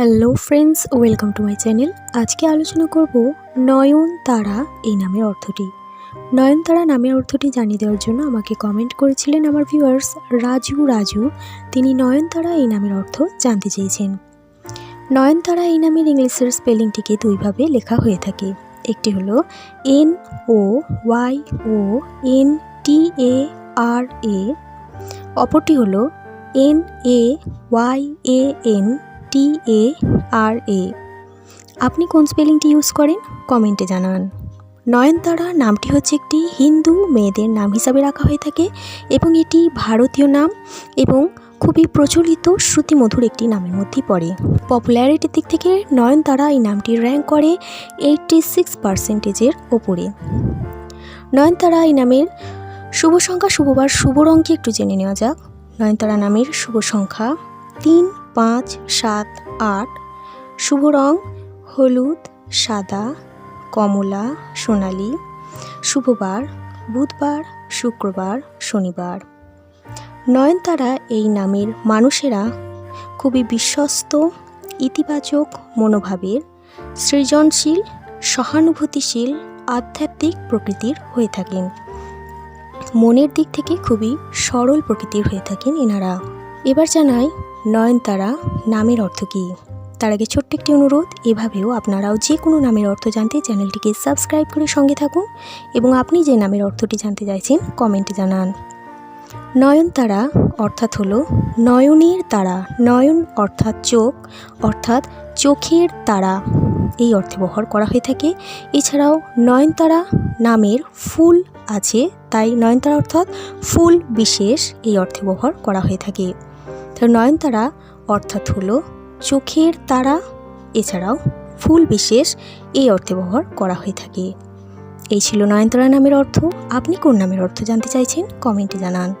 Hello friends welcome to my channel আজকে আলোচনা করব নয়নতারা এই নামের অর্থটি। নয়নতারা নামের অর্থটি জানিয়ে দেওয়ার জন্য আমাকে কমেন্ট করেছিলেন আমার ভিউয়ার্স রাজু রাজু। তিনি নয়নতারা এই নামের অর্থ জানতে চেয়েছেন। নয়নতারা এই নামের ইংলিশের স্পেলিংটিকে দুইভাবে লেখা হয়ে থাকে। একটি হলো N O Y O N T A R A অপরটি হলো N A Y A N T A R A আপনি কোন স্পেলিংটি ইউজ করেন? কমেন্টে জানান। নয়নতারা নামটি হচ্ছে একটি হিন্দু মেয়েদের নাম হিসাবে রাখা হয়ে থাকে এবং এটি ভারতীয় নাম এবং খুবই প্রচলিত শ্রুতিমধুর একটি নামের মধ্যে পড়ে। পপুলারিটির দিক থেকে নয়নতারা এই নামটি র্যাঙ্ক করে এইটটি সিক্স পার্সেন্টেজের ওপরে। নয়নতারা এই নামের শুভ সংখ্যা শুভবার শুভ রঙকে একটু জেনে নেওয়া যাক। নয়নতারা নামের শুভ সংখ্যা তিন পাঁচ, সাত, আট। শুভ রং, হলুদ, সাদা, কমলা, সোনালি। শুভবার বুধবার, শুক্রবার, শনিবার। নয়নতারা এই নামের মানুষেরা খুবই বিশ্বস্ত, ইতিবাচক মনোভাবের, সৃজনশীল, সহানুভূতিশীল, আধ্যাত্মিক প্রকৃতির হয়ে থাকেন। মনের দিক থেকে খুবই সরল প্রকৃতির হয়ে থাকেন এনারা। এবার জানাই নয়নতারা নামের অর্থ কী? তার আগে ছোট্ট একটি অনুরোধ, এভাবেও আপনারাও যে কোনো নামের অর্থ জানতে চ্যানেলটিকে সাবস্ক্রাইব করে সঙ্গে থাকুন এবং আপনি যে নামের অর্থটি জানতে চাইছেন, কমেন্টে জানান। নয়নতারা অর্থাৎ হলো নয়নের তারা। নয়ন অর্থাৎ চোখ, অর্থাৎ চোখের তারা। এই অর্থে ব্যবহার করা হয়ে থাকে। এছাড়াও নয়নতারা নামের ফুল আছে, তাই নয়নতারা অর্থাৎ ফুল বিশেষ, এই অর্থে ব্যবহার করা হয়ে থাকে। তো নয়নতারা, অর্থাৎ হলো চোখের তারা। এছাড়াও ফুল বিশেষ এই অর্থে ব্যবহার করা হয়ে থাকে। এই ছিল নয়নতারা নামের অর্থ। আপনি কোন নামের অর্থ জানতে চাইছেন, কমেন্টে জানান।